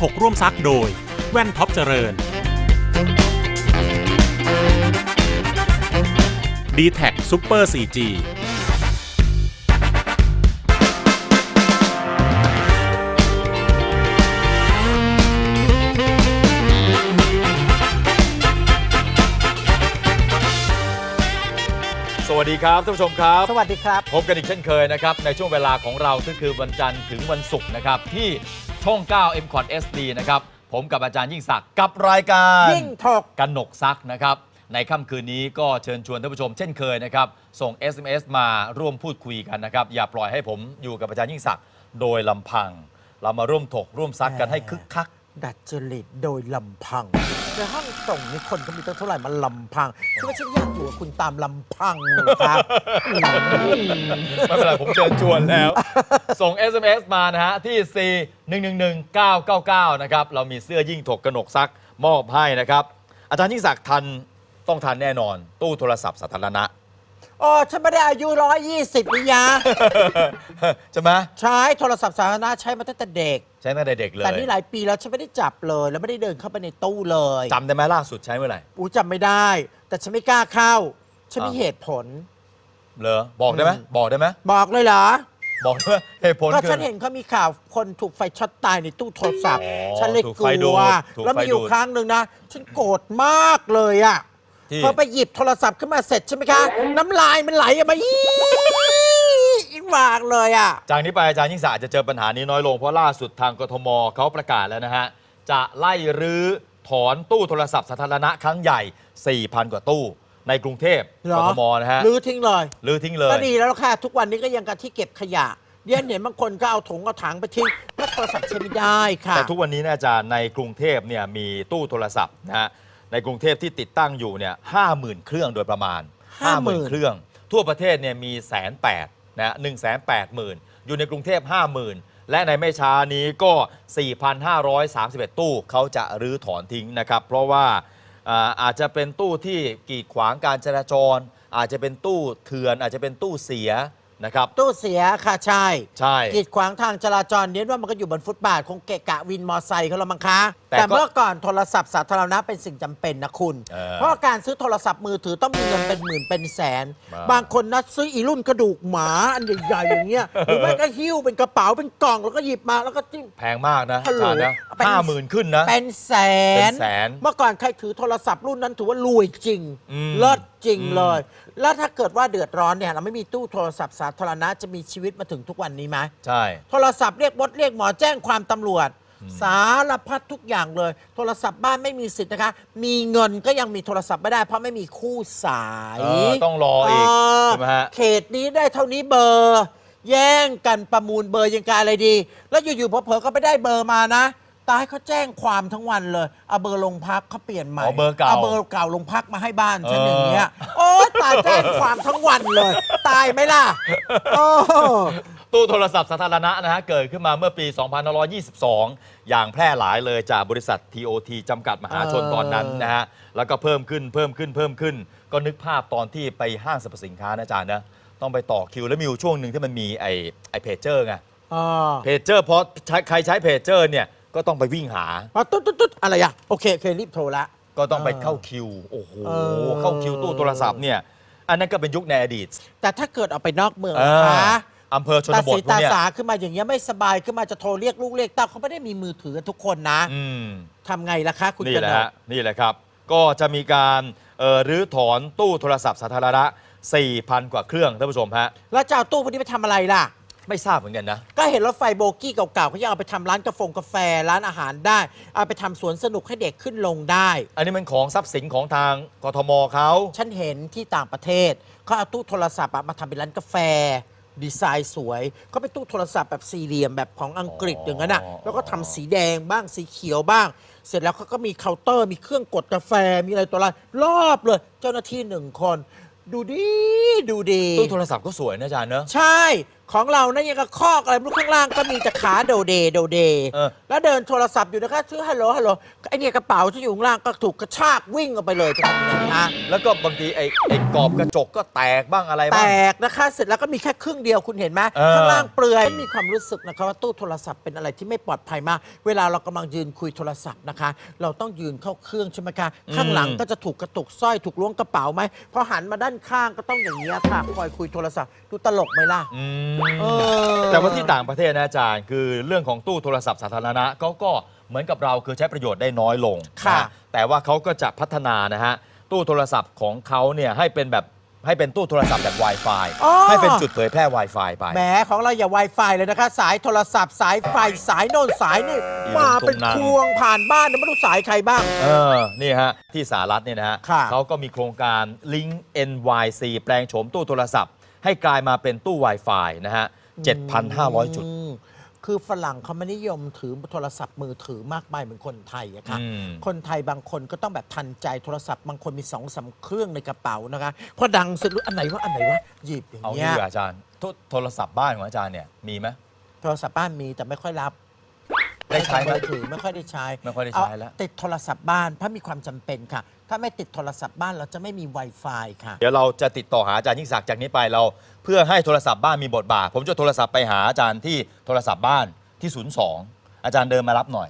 ถกร่วมซักโดย แว่นท็อปเจริญ d t แท็กซูเปอร์ 4G วัสดีครับท่านผู้ชมครับ สวัสดีครับ พบกันอีกเช่นเคยนะครับ ในช่วงเวลาของเราซึ่งคือวันจันทร์ถึงวันศุกร์นะครับ ที่ช่อง 9 m c o t SD นะครับ ผมกับอาจารย์ยิ่งศักดิ์กับรายการยิ่งถกกันหนกซักนะครับ ในค่ำคืนนี้ก็เชิญชวนท่านผู้ชมเช่นเคยนะครับ ส่ง SMS มาร่วมพูดคุยกันนะครับ อย่าปล่อยให้ผมอยู่กับอาจารย์ยิ่งศักดิ์โดยลำพัง เรามาร่วมถกร่วมซักกันให้คึกคัก ดัดจริตโดยลำพังในห้องส่งนี่คนก็มีตั้งเท่าไหร่มาลำพังคิดว่าฉันอยากอยู่กับคุณตามลำพังเหรอครับอืมไม่เป็นไรผมเชิญชวนแล้ว ส่ง SMS มานะฮะ ที่ 4 1 1 1 9 9 9 นะครับ เรามีเสื้อยิ่งถกกระหนกซักมอบให้นะครับ อาจารย์ยิ่งศักดิ์ทันต้องทันแน่นอน ตู้โทรศัพท์สาธารณะ อ๋อฉันไม่ได้อายุร้อยยี่สิบนิยาใช่ไหมใช้โทรศัพท์สาธารณะใช้มาตั้งแต่เด็ก ใช้ตั้งแต่เด็กเลยแต่นี่หลายปีแล้วฉันไม่ได้จับเลย แล้วไม่ได้เดินเข้าไปในตู้เลยจำได้ไหมล่าสุดใช้เมื่อไหร่อูจำไม่ได้ แต่ฉันไม่กล้าเข้า ฉันมีอะเหตุผล เหรอบอกได้ไหมอืมบอกได้ไหมบอกเลยเหรอ บอกได้ไหมเหตุผลก็คือฉันเห็นเขามีข่าวคนถูกไฟช็อตตายในตู้โทรศัพท์ อ๋อฉันเลยถูกกไฟดูลัวดถูกแล้วมีอยู่ไฟดูดครั้งหนึ่งนะ ฉันโกรธมากเลยอะ ที่ พอไปหยิบโทรศัพท์ขึ้นมาเสร็จใช่ไหมคะ น้ำลายมันไหลออกมาอีอีวากเลยอะจากนี้ไปอาจารย์ยิ่งศักดิ์อาจจะเจอปัญหานี้น้อยลง เพราะล่าสุดทางกทมเขาประกาศแล้วนะฮะ จะไล่รื้อถอนตู้โทรศัพท์สาธารณะครั้งใหญ่ 4,000 กว่าตู้ในกรุงเทพเหรกอทมนะฮะรื้อทิ้งเลย รื้อทิ้งเลย ก็ดีแล้วค่ะ ทุกวันนี้ก็ยังกันที่เก็บขยะเดี๋ยวเห็นบางคนก็เอาถุงเอาถังไปทิ้งแล้วโทรศัพท์ใช้ไม่ได้ค่ะ แต่ทุกวันนี้นะอาจารย์ในกรุงเทพเนี่ยมีตู้โทรศัพท์นะฮะ ในกรุงเทพที่ติดตั้งอยู่เนี่ยห้าหมื่นเครื่องโดยประมาณ50,000 50,000เครื่อง ทั่วประเทศเนี่ยมีแสนแปดนะหนึ่งแสนแปดหมื่นอยู่ในกรุงเทพ50,000และในไม่ช้านี้ก็ 4,531 ตู้เขาจะรื้อถอนทิ้งนะครับ เพราะว่าอ่าอาจจะเป็นตู้ที่กีดขวางการจราจร อาจจะเป็นตู้เถื่อน อาจจะเป็นตู้เสีย นะครับ ตู้เสียค่ะใช่ใช่กีดขวางทางจราจรเน้นว่ามันก็อยู่บนฟุตบาท คงเกะกะวินมอไซค์เขาละมั้งคะแต่แต่ก็เมื่อก่อนโทรศัพท์สาธารณะเป็นสิ่งจำเป็นนะคุณ เออเพราะการซื้อโทรศัพท์มือถือต้องมีเงินเป็นหมื่นเป็นแสน มา บางคนนัดซื้ออีรุ่นกระดูกหมาอันใหญ่ๆอย่างเงี้ยหรือไม่ก็หิ้วเป็นกระเป๋าเป็นกล่องแล้วก็หยิบมาแล้วก็จิ้ม แพงมากนะฮัอาลโหลจารย์นะเป็น ห้าหมื่นขึ้นนะ เป็นแสเป็นนแสนเมื่อก่อนใครถือโทรศัพท์รุ่นนั้นถือว่ารวยจริง อืม เลิศจริงอืมเลย แล้วถ้าเกิดว่าเดือดร้อนเนี่ยเราไม่มีตู้โทรศัพท์สาธารณะจะมีชีวิตมาถึงทุกวันนี้ไหมใช่ โทรศัพท์เรียกบดเรียกหมอแจ้งความตำรวจ สารพัดทุกอย่างเลย โทรศัพท์บ้านไม่มีสิทธิ์นะคะ มีเงินก็ยังมีโทรศัพท์ไม่ได้ เพราะไม่มีคู่สายเออต้องรออีกเใช่ไหมฮะ เขตนี้ได้เท่านี้เบอร์ แย่งกันประมูลเบอร์ยังกาอะไรดี แล้วอยู่ๆเผลอๆก็ไปได้เบอร์มานะ ตายเขาแจ้งความทั้งวันเลย เอาเบอร์ลงพักเขาเปลี่ยนใหม่อ๋อเบอร์เก่าเอาเบอร์เก่าลงพักมาให้บ้านฉันเออออย่างเงี้ย โอ๊ยตายแจ้งความทั้งวันเลย ตายไหมล่ะโอ้ ตู้โทรศัพท์สาธารณะนะฮะเกิดขึ้นมาเมื่อปี 2522 อย่างแพร่หลายเลยจากบริษัท TOT จำกัดมหาชนเออ ตอนนั้นนะฮะ แล้วก็เพิ่มขึ้นเพิ่มขึ้นเพิ่มขึ้น ก็นึกภาพตอนที่ไปห้างสรรพสินค้านะอาจารย์นะ ต้องไปต่อคิวแล้วมีอยู่ช่วงหนึ่งที่มันมีไอ้ไอ้เพจเจอร์ไงอ่าเพจเจอร์เพราะใช้ใครใช้เพจเจอร์เนี่ย ก็ต้องไปวิ่งหาพอตุ๊ดตุ๊ดตุ๊ดอะไรอะโอเคโอเครีบโทรละ ก็ต้องไปเออเข้าคิว โอ้โห เออ เข้าคิวตู้โทรศัพท์เนี่ย อันนั้นก็เป็นยุคในอดีตแต่ถ้าเกิดเอาไปนอกเมืองเอนะอคะอำเภอชนตาบทสีพวกตาเนี้ยสาขึ้นมาอย่างเงี้ยไม่สบายขึ้นมาจะโทรเรียกลูกเรียกเต้าเขาไม่ได้มีมือถือกันทุกคนนะอืม ทำไงล่ะคะ คุณนี่กแหละนกฮะนี่แหละครับ ก็จะมีการเอ่อรื้อถอนตู้โทรศัพท์สาธารณะ 4,000 กว่าเครื่องท่านผู้ชมฮะ แล้วจะเอาตู้พวกนี้ไปทำอะไรล่ะ ไม่ทราบเหมือนกันนะ ก็เห็นรถไฟโบกี้เก่าๆเขายังเอาไปทำร้านกาแฟกาแฟร้านอาหารได้ เอาไปทำสวนสนุกให้เด็กขึ้นลงได้ อันนี้มันของทรัพย์สินของทางกทมเขา ฉันเห็นที่ต่างประเทศเขาเอาตู้โทรศัพท์อะมาทำเป็นร้านกาแฟ ดีไซน์สวยก็เป็นตู้โทรศัพท์แบบสี่เหลี่ยมแบบของอังกฤษอ๋อออย่างนั้นอะ แล้วก็ทำสีแดงบ้างสีเขียวบ้าง เสร็จแล้วเขาก็มีเคาน์เตอร์มีเครื่องกดกาแฟมีอะไรตัวอะไรรอบเลย เจ้าหน้าที่หนึ่งคน ดูดีดูดี ตู้โทรศัพท์ก็สวยนะอาจารย์เนอะ ใช่ ของเรานะยังกับคอกอะไรไม่รู้ข้างล่างก็มีแต่ขาโดเดโดเด เออ แล้วเดินโทรศัพท์อยู่นะคะชื่อฮัลโหลฮัลโหลไอเนี่ยกระเป๋าที่อยู่ข้างล่างก็ถูกกระชากวิ่งออกไปเลยจะทำยังไงคะแล้วก็บางทีไอ้ไอ้กรอบกระจกก็แตกบ้างอะไรแตบ้าง กนะคะเสร็จแล้วก็มีแค่ครึ่งเดียวคุณเห็นไหมเออ ข้างล่างเปลือยมีความรู้สึกนะคะว่าตู้โทรศัพท์เป็นอะไรที่ไม่ปลอดภัยมาก เวลาเรากำลังยืนคุยโทรศัพท์นะคะ เราต้องยืนเข้าเครื่องใช่ไหมคะข้างหลังก็จะถูกกระตุกสร้อยถูกล้วงกระเป๋าไหมพอหันมาด้านข้างก็ต้องอย่างนี้ยค่ะคอยคุยโทรศัพท์ดูตลกไหมล่ะ อืเอมอแต่ว่าที่ต่างประเทศนะอาจารย์ คือเรื่องของตู้โทรศัพท์สาธารณะเขาก็เหมือนกับเราคือใช้ประโยชน์ได้น้อยลงค่ะ นแต่ว่าเขาก็จะพัฒนานะฮะตู้โทรศัพท์ของเขาเนี่ยให้เป็นแบบให้เป็นตู้โทรศัพท์แบบ Wi-Fi อ๋อ ให้เป็นจุดเผยแพร่ Wi-Fi ไป แหมของเราอย่า Wi-Fi เลยนะคะ สายโทรศัพท์ สายไฟสายโน่นสายนี่อีมาเป็นตรงนั้น พวงผ่านบ้านนะไม่รู้สายใครบ้าง เออ นี่ฮะ ที่สหรัฐเนี่ยนะฮะค่ะ เขาก็มีโครงการ Link NYC แปลงโฉมตู้โทรศัพท์ ให้กลายมาเป็นตู้ Wi-Fi นะฮะ 7,500 จุด อืมคือฝรั่งเขาไม่นิยมถือโทรศัพท์มือถือมากมายเหมือนคนไทยอะค่ะ อืม คนไทยบางคนก็ต้องแบบทันใจโทรศัพท์บางคนมีสองสามเครื่องในกระเป๋านะคะพอดังเสร็จรู้อันไหนว่าอันไหนวะหยิบอย่างเอาเงี้งี้ยดีกว่าอาจารย์โทโทรศัพท์บ้านของอาจารย์เนี่ยมีไหม โทรศัพท์บ้านมีแต่ไม่ค่อยรับ ได้ใช้ไหม มือถือไม่ค่อยได้ใช้ไม่ค่อยได้ใช้เาแล้วติดโทรศัพท์บ้านเพราะมีความจำเป็นค่ะ ถ้าไม่ติดโทรศัพท์บ้านเราจะไม่มี Wi-Fi ค่ะ เดี๋ยวเราจะติดต่อหาอาจารย์ยิ่งศักดิ์จากนี้ไปเรา เพื่อให้โทรศัพท์บ้านมีบทบาท ผมจะโทรศัพท์ไปหาอาจารย์ที่โทรศัพท์บ้านที่ 02 อาจารย์เดินมารับหน่อย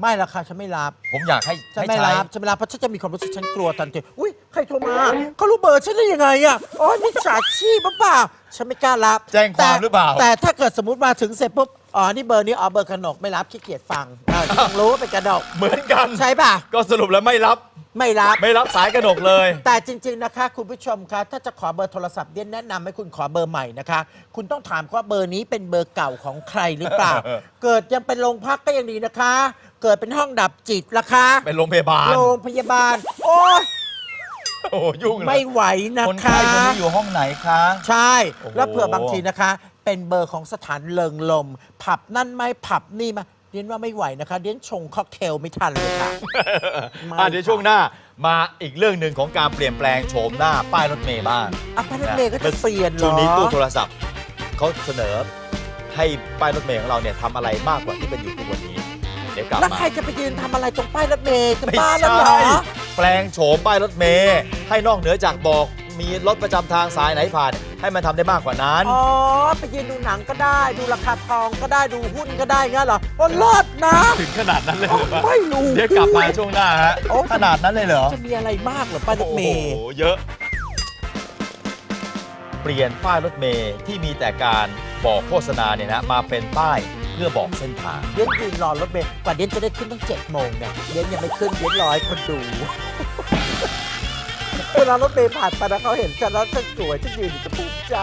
ไม่ละค่ะฉันไม่รับ ผมอยากให้ฉันให้ไม่ใช้ รับฉันไม่รับเพราะฉันจะมีความรู้สึกฉันกลัวทันทีอุ้ย ใครโทรมาเขารู้เบอร์ฉันได้ยังไงอะอ๋อมิจฉาชีพหรือเปล่าฉันไม่กล้ารับแจ้งความแต่หรือเปล่า แต่ถ้าเกิดสมมติมาถึงเสร็จปุ๊บอ๋อนี่เบอร์นี้อ๋อเบอร์กระหนกไม่รับขี้เกียจฟังเออต้องรู้ว่าเป็นกระหนกเหมือนกัน ใช่ป่ะก็สรุปแล้วไม่รับ ไม่รับ ไม่รับสายกระหนกเลย แต่จริง ๆ นะคะ คุณผู้ชมคะถ้าจะขอเบอร์โทรศัพท์เดียนแนะนำให้คุณขอเบอร์ใหม่นะคะ คุณต้องถามว่าเบอร์นี้เป็นเบอร์เก่าของใครหรือเปล่า เกิดยังเป็นโรงพักก็ยังดีนะคะ เกิดเป็นห้องดับจิตล่ะคะเป็นโรงพยาบาล โรงพยาบาล โอ้ย โอ้โหยุ่งเลยไม่ไหวนะคนคะไข้คนนี้อยู่ห้องไหนคะ ใช่ โอ้โห แล้วเผื่อบางทีนะคะ เป็นเบอร์ของสถานเลิงลม ผับนั่นไหมผับนี่มาเรียนว่าไม่ไหวนะคะเรียนชงค็อกเทลไม่ทันเลยค่ะ ไม่ อะเดี๋ยวช่วงหน้ามาอีกเรื่องหนึ่งของการเปลี่ยนแปลงโฉมหน้าป้ายรถเมย์บ้างอะป้ายรถเมย์ก็จะเปลี่ยนเหรอช่วงนี้ตู้โทรศัพท์เขาเสนอให้ป้ายรถเมย์ของเราเนี่ยทำอะไรมากกว่าที่เป็นอยู่ทุกวันนี้ เดี๋ยวกลับแล้วมา ใครจะไปยืนทำอะไรตรงป้ายรถเมย์จะไม่บ้าแล้วใช่เหรอแปลงโฉมป้ายรถเมย์ให้นอกเหนือจากบอกมีรถประจำทางสายไหนผ่าน ให้มันทำได้มากกว่านั้น อ๋อ ไปยืนดูหนังก็ได้ ดูราคาทองก็ได้ดูหุ้นก็ได้งั้นเหรอโอ้เลิศนะ ถึงขนาดนั้นเลยเหรอวะไม่รู้ เดี๋ยวกลับมาช่วงหน้าฮะโอ้ ขนาดนั้นเลยเหรอ จะมีอะไรมากเหรอป้ายรถเมย์โอ้โหเยอะ เปลี่ยนป้ายรถเมย์ที่มีแต่การบอกโฆษณาเนี่ยนะมาเป็นป้ายเพื่อบอกเส้นทางเดียนยืนรอรถเมย์กว่าเดียนจะได้ขึ้นตั้งเจ็ดโมงเนี่ยเดียนยังไม่ขึ้นเดียนรอให้คนดู เวลารถเมย์ผ่านไปนะเขาเห็นฉันแล้วฉันสวยฉันยืนอยู่จะภูมิใจ